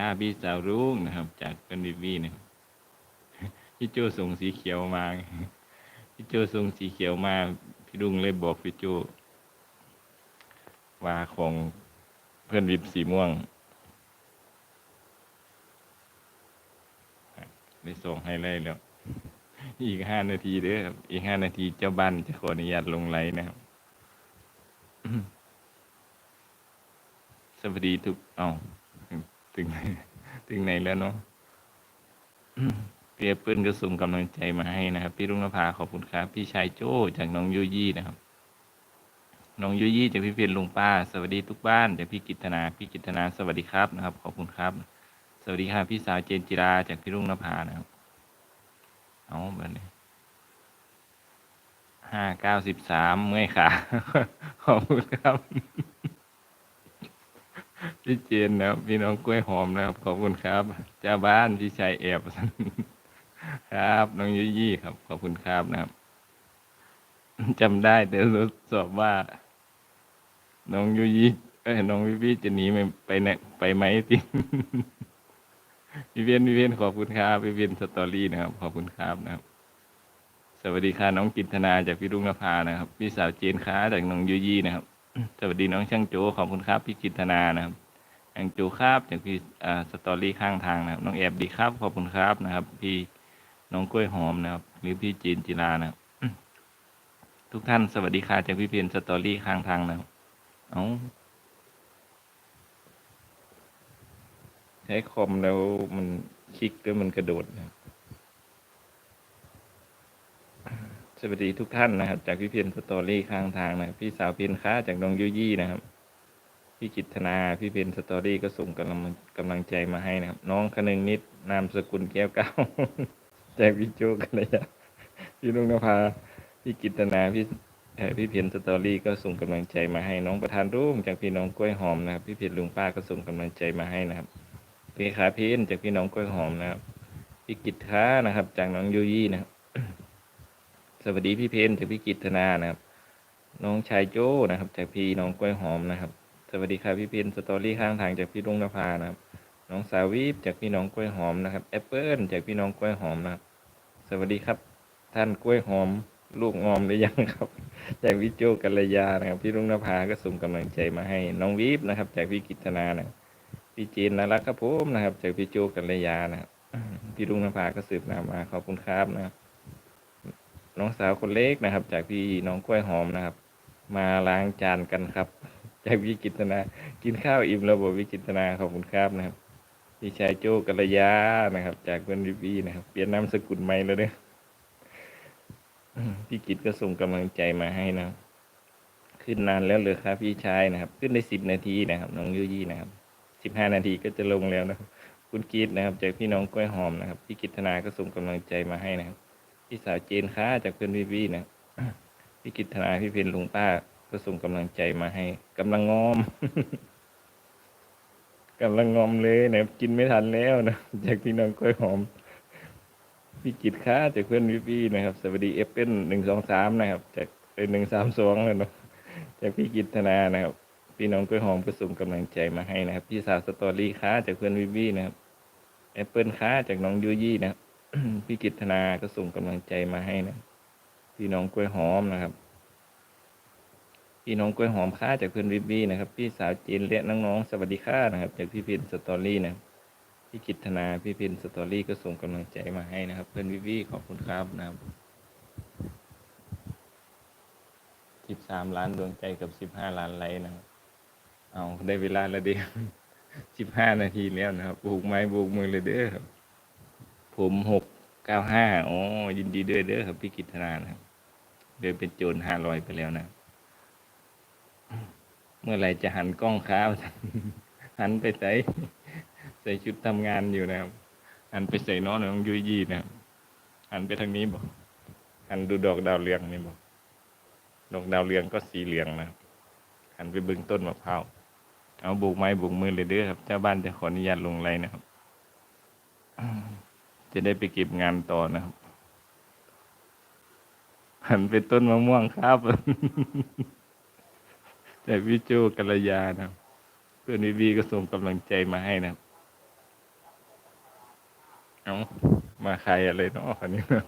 าพี่สาวรุ่งนะครับ จากเป็นบีบีนะครับพี่โจส่งสีเขียวมาพี่โจส่งสีเขียวมา พี่ลุงเลยบอกพี่โจว่าของเพื่อนวิบสีม่วงได้ส่งให้เลยแล้ว อีกห้านาทีเด้อครับ อีกห้านาทีเจ้าบ้านจะขออนุญาตลงไลน์นะครับ สวัสดีทุก เอา ถึงไหนถึงไหนแล้วเนาะพี่แอปเปิลก็ส่งกำลังใจมาให้นะครับ พี่รุ่งนภาขอบคุณครับ พี่ชายโจ้จากน้องยุยี่นะครับ น้องยุยี่จากพี่เพียรลุงป้า สวัสดีทุกบ้านจากพี่กิตนาพี่กิตนาสวัสดีครับนะครับ ขอบคุณครับ สวัสดีค่ะพี่สาวเจนจิราจากพี่รุ่งนภานะครับเอาแบบนี้ห้าเก้าสิบสามเมื่อยขาขอบคุณครับ พี่เจนนะครับพี่น้องกล้วยหอมนะครับ ขอบคุณครับเจ้าบ้านพี่ชายแอบครับน้องยุยี่ครับ ขอบคุณครับนะครับจำได้แต่ทดสอบว่า น้องยุยี่เอ้ยน้องวิวี่จะหนีไปไปไหนไปไหมติพี่เวียนพี่เวียนขอบคุณครับพี่เวียนสตอรี่นะครับ ขอบคุณครับนะครับ สวัสดีค่ะน้องกินธนาจากพี่รุ่งนภานะครับ พี่สาวเจนค้าจากน้องยุยี่นะครับ สวัสดีน้องช่างโจขอบคุณครับ พี่กินธนานะครับ ช่างโจครับจากพี่อ่าสตอรี่ข้างทางนะครับ น้องแอบดีครับ ขอบคุณครับนะครับ พี่น้องกล้วยหอมนะครับ หรือพี่จีนจิรานะครับทุกท่านสวัสดีค่ะจากพี่เพียนสตอรี่ข้างทางนะครับเอาใช้คอมแล้วมันคลิกแล้วมันกระโดดนะสวัสดีทุกท่านนะครับ จากพี่เพียนสตอรี่ข้างทางนะพี่สาวเพียนค้าจากน้องยุยี่นะครับ พี่กิตนา พี่เพนสตอรี่ก็ส่งกำลังกำลังใจมาให้นะครับ น้องคนึงนิด นามสกุลแก้วเก้าจากพี่โจกันเลยอะพี่ลุงนภา พี่กิตนา พี่พี่เพียนสตอรี่ก็ส่งกำลังใจมาให้น้องประธานรุ่งจากพี่น้องกล้วยหอมนะครับ พี่เพียนลุงป้าก็ส่งกำลังใจมาให้นะครับ พี่ขาเพียนจากพี่น้องกล้วยหอมนะครับ พี่กิตค้านะครับ จากน้องยูยี่นะครับ สวัสดีพี่เพนจากพี่กิตนานะครับ น้องชายโจ้นะครับ จากพี่น้องกล้วยหอมนะครับ สวัสดีครับพี่เพนสตอรี่ข้างทางจากพี่ลุงนภานะครับ น้องสาวีปจากพี่น้องกล้วยหอมนะครับแอปเปิลจากพี่น้องกล้วยหอมนะครับ สวัสดีครับ ท่านกล้วยหอม ลูกงอมหรือยังครับ จากพี่โจกัลยานะครับ พี่ลุงนภาก็ส่งกำลังใจมาให้ น้องวีปนะครับ จากพี่กิตนานะพี่จีนน่ารักครับผมนะครับ จากพี่โจกัลยานะครับพี่ลุงนภาก็สืบนามมาขอบคุณครับนะครับน้องสาวคนเล็กนะครับ จากพี่น้องกล้วยหอมนะครับ มาล้างจานกันครับ จากพี่กิตนา กินข้าวอิ่มแล้วบอกพี่กิตนาขอบคุณครับนะครับพี่ชายโจกัลยานะครับ จากเพื่อนวิวีนะครับ เปลี่ยนนามสกุลใหม่แล้วเนี่ยพี่กิตก็ส่งกำลังใจมาให้นะขึ้นนานแล้วเลยครับ พี่ชายนะครับ ขึ้นได้สิบนาทีนะครับ น้องยุยี่นะครับสิบห้านาทีก็จะลงแล้วนะครับคุณกิตนะครับ จากพี่น้องกล้วยหอมนะครับพี่กิตนาก็ส่งกำลังใจมาให้นะครับพี่สาวเจนค้าจากเพื่อนวิวีนะพี่กิตนาพี่เพนลุงป้า ก็ส่งกำลังใจมาให้กำลังงอมกำลังงอมเลยนะครับกินไม่ทันแล้วนะจากพี่น้องกล้วยหอมพี่กิตค้าจากเพื่อนวิวีนะครับ สวัสดีเอฟเป็นหนึ่งสองสามนะครับ จากเป็นหนึ่งสามสองเลยเนาะจากพี่กิตธนานะครับ พี่น้องกล้วยหอมก็ส่งกำลังใจมาให้นะครับ พี่สาวสตอรี่ค้าจากเพื่อนวิวีนะครับแอปเปิลค้าจากน้องยูยี่นะครับพี่กิตธนาก็ส่งกำลังใจมาให้นะพี่น้องกล้วยหอมนะครับ พี่น้องกล้วยหอมค่าจากเพื่อนวิบบี้นะครับ พี่สาวจีนเรียกน้องๆสวัสดีค่ะนะครับ จากพี่พินสตอรี่นะพี่กิตนาพี่พินสตอรี่ก็ส่งกำลังใจมาให้นะครับ เพื่อนวิบบี้ขอบคุณครับนะครับสิบสามล้านดวงใจกับสิบห้าล้านไลค์นะครับเอาได้เวลาแล้วเดียวสิบห้านาทีแล้วนะครับบุกไม้บุกมือเลยเด้อครับ ผมหกเก้าห้าอ๋อยินดีด้วยเด้อครับพี่กิตนานะครับเดินเป็นโจรห้าร้อยไปแล้วนะ เมื่อไหร่จะหันกล้องค้าหันไปใส่ใส่ชุดทำงานอยู่นะครับ หันไปใส่น้องน้องยุยยี่นะครับหันไปทางนี้บอกหันดูดอกดาวเรืองนี่บอกดอกดาวเรืองก็สีเหลืองนะครับหันไปบึงต้นมะพร้าวเอาบุกไม้บุกมือเลยเด้อครับเจ้าบ้านจะขออนุญาตลงไลน์นะครับ จะได้ไปเก็บงานต่อนะครับหันไปต้นมะม่วงครับ จากวิโจกัลยานะเพื่อนวีวีก็ส่งกำลังใจมาให้นะเอามาใครอะไรเนาะคันนี้นะ